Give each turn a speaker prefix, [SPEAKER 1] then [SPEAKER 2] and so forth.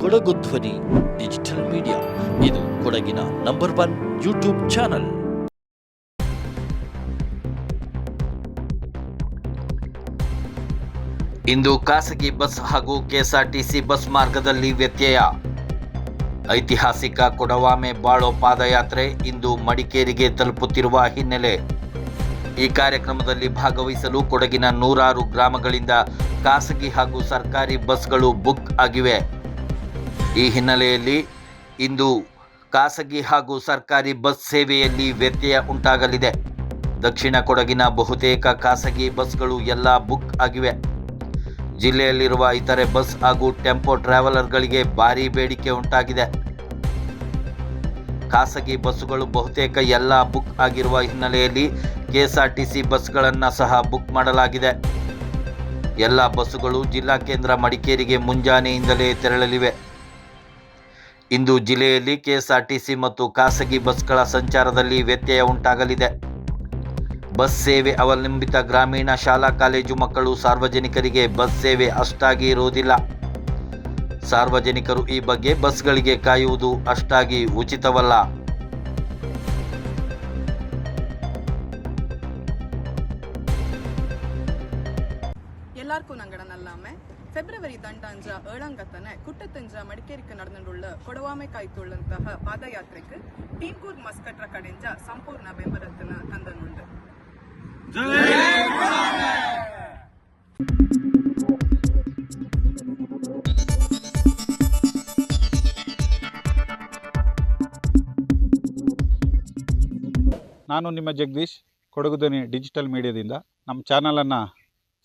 [SPEAKER 1] ಕೊಡಗು ಧ್ವನಿ digital media ಇದು ಕೊಡಗಿನ ನಂಬರ್ ಒನ್ ಯೂಟ್ಯೂಬ್ ಚಾನಲ್
[SPEAKER 2] ಇಂದು ಖಾಸಗಿ ಬಸ್ ಹಾಗೂ ಕೆಎಸ್ಆರ್ಟಿಸಿ ಬಸ್ ಮಾರ್ಗದಲ್ಲಿ ವ್ಯತ್ಯಯ. ಐತಿಹಾಸಿಕ ಕೊಡವಾಮೆ ಬಾಳೋ ಪಾದಯಾತ್ರೆ ಇಂದು ಮಡಿಕೇರಿಗೆ ತಲುಪುತ್ತಿರುವ ಹಿನ್ನೆಲೆ. ಈ ಕಾರ್ಯಕ್ರಮದಲ್ಲಿ ಭಾಗವಹಿಸಲು ಕೊಡಗಿನ ನೂರಾರು ಗ್ರಾಮಗಳಿಂದ ಖಾಸಗಿ ಹಾಗೂ ಸರ್ಕಾರಿ ಬಸ್ಗಳು ಬುಕ್ ಆಗಿವೆ. ಈ ಹಿನ್ನೆಲೆಯಲ್ಲಿ ಇಂದು ಖಾಸಗಿ ಹಾಗೂ ಸರ್ಕಾರಿ ಬಸ್ ಸೇವೆಯಲ್ಲಿ ವ್ಯತ್ಯಯ ಉಂಟಾಗಲಿದೆ. ದಕ್ಷಿಣ ಕೊಡಗಿನ ಬಹುತೇಕ ಖಾಸಗಿ ಬಸ್ಗಳು ಎಲ್ಲ ಬುಕ್ ಆಗಿವೆ. ಜಿಲ್ಲೆಯಲ್ಲಿರುವ ಇತರೆ ಬಸ್ ಹಾಗೂ ಟೆಂಪೋ ಟ್ರಾವೆಲರ್ಗಳಿಗೆ ಭಾರಿ ಬೇಡಿಕೆ ಉಂಟಾಗಿದೆ. ಖಾಸಗಿ ಬಸ್ಸುಗಳು ಬಹುತೇಕ ಎಲ್ಲ ಬುಕ್ ಆಗಿರುವ ಹಿನ್ನೆಲೆಯಲ್ಲಿ ಕೆಎಸ್ಆರ್ಟಿಸಿ ಬಸ್ಗಳನ್ನು ಸಹ ಬುಕ್ ಮಾಡಲಾಗಿದೆ. ಎಲ್ಲ ಬಸ್ಸುಗಳು ಜಿಲ್ಲಾ ಕೇಂದ್ರ ಮಡಿಕೇರಿಗೆ ಮುಂಜಾನೆಯಿಂದಲೇ ತೆರಳಲಿವೆ. ಇಂದು ಜಿಲ್ಲೆಯಲ್ಲಿ ಕೆಎಸ್ಆರ್ಟಿಸಿ ಮತ್ತು ಖಾಸಗಿ ಬಸ್ಗಳ ಸಂಚಾರದಲ್ಲಿ ವ್ಯತ್ಯಯ ಉಂಟಾಗಲಿದೆ. ಬಸ್ ಸೇವೆ ಅವಲಂಬಿತ ಗ್ರಾಮೀಣ ಶಾಲಾ ಕಾಲೇಜು ಮಕ್ಕಳು ಸಾರ್ವಜನಿಕರಿಗೆ ಬಸ್ ಸೇವೆ ಅಷ್ಟಾಗಿ ಇರುವುದಿಲ್ಲ. ಸಾರ್ವಜನಿಕರು ಈ ಬಗ್ಗೆ ಬಸ್ಗಳಿಗೆ ಕಾಯುವುದು ಅಷ್ಟಾಗಿ ಉಚಿತವಲ್ಲ.
[SPEAKER 3] ಎಲ್ಲರಿಗೂ ಫೆಬ್ರವರಿ ದಂಡಾಂಜ ಏಳಂಗತನ ಕುಟ್ಟತಂಜ ಮಡಿಕೇರಿಕ ನಡೆದುಳ್ಳ ಕೊಡವಾಮೆ ಕಾಯ್ತುಳ್ಳಂತಹ ಪಾದಯಾತ್ರೆ ಟೀಂಗೂರ್ ಮಸ್ಕಟ್ರ ಕಡೆಂಜ ಸಂಪೂರ್ಣ ಬೆಂಬಲತನ ತಂದನುಂಡ
[SPEAKER 4] ನಾನು ನಿಮ್ಮ ಜಗದೀಶ್ ಕೊಡಗುದನಿ ಡಿಜಿಟಲ್ ಮೀಡಿಯಾದಿಂದ. ನಮ್ಮ ಚಾನಲನ್ನು